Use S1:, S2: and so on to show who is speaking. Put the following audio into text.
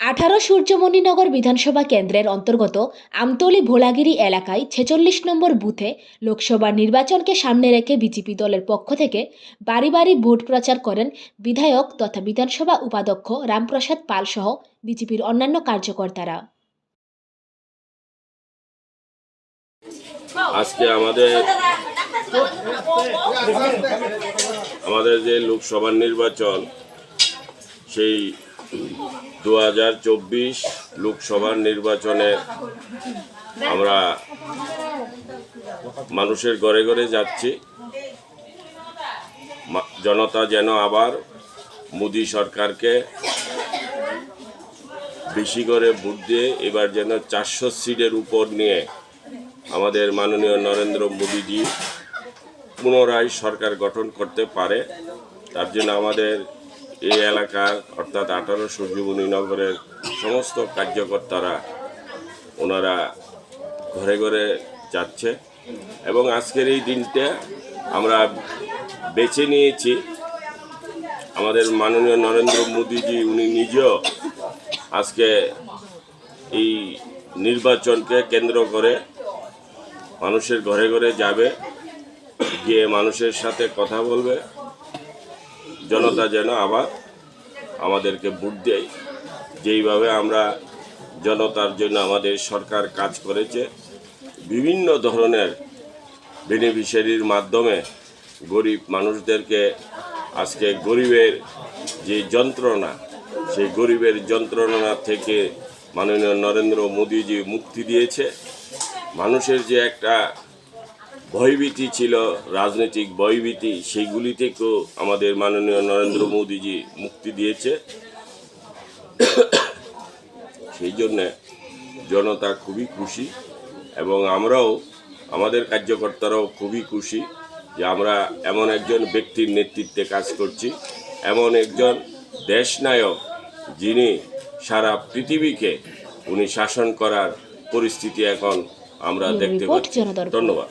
S1: আঠারো সূর্যমণিনগর বিধানসভা কেন্দ্রের অন্তর্গত আমতলি ভোলাগিরি এলাকায় ছেচল্লিশ নম্বর বুথে লোকসভা নির্বাচনকে সামনে রেখে বিজেপি দলের পক্ষ থেকে বাড়ি বাড়ি ভোট প্রচার করেন বিধায়ক তথা বিধানসভা উপাধ্যক্ষ রামপ্রসাদ পাল সহ বিজেপির অন্যান্য কার্যকর্তারা।
S2: আজকে আমাদের আমাদের যে লোকসভা নির্বাচন, সেই দু হাজার চব্বিশ লোকসভার নির্বাচনে আমরা মানুষের ঘরে ঘরে যাচ্ছি। জনতা যেন আবার মোদী সরকারকে বেশি করে ভোট দিয়ে এবার যেন চারশো সিটের উপর নিয়ে আমাদের মাননীয় নরেন্দ্র মোদীজি পুনরায় সরকার গঠন করতে পারে, তার জন্য আমাদের এই এলাকার অর্থাৎ আঠারো সূর্যমণি নগরের সমস্ত কার্যকর্তারা ওনারা ঘরে ঘরে যাচ্ছে এবং আজকের এই দিনটা আমরা বেছে নিয়েছি। আমাদের মাননীয় নরেন্দ্র মোদীজি, উনি নিজেও আজকে এই নির্বাচনকে কেন্দ্র করে মানুষের ঘরে ঘরে যাবে, গিয়ে মানুষের সাথে কথা বলবে। জনতা যেন আবার আমাদেরকে ভোট দেয়। যেইভাবে আমরা জনতার জন্য আমাদের সরকার কাজ করেছে, বিভিন্ন ধরনের বেনিফিশিয়ারির মাধ্যমে গরিব মানুষদেরকে আজকে গরিবের যে যন্ত্রণা, সেই গরিবের যন্ত্রণা থেকে মাননীয় নরেন্দ্র মোদীজি মুক্তি দিয়েছে। মানুষের যে একটা ভয়ভীতি ছিল রাজনৈতিক ভয়ভীতি সেইগুলি থেকেও আমাদের মাননীয় নরেন্দ্র মোদীজি মুক্তি দিয়েছে। সেই জন্যে জনতা খুবই খুশি এবং আমরাও আমাদের কার্যকর্তারাও খুবই খুশি যে আমরা এমন একজন ব্যক্তির নেতৃত্বে কাজ করছি এমন একজন দেশনায়ক যিনি সারা পৃথিবীকে উনি শাসন করার পরিস্থিতি এখন আমরা দেখতে পাচ্ছি। ধন্যবাদ।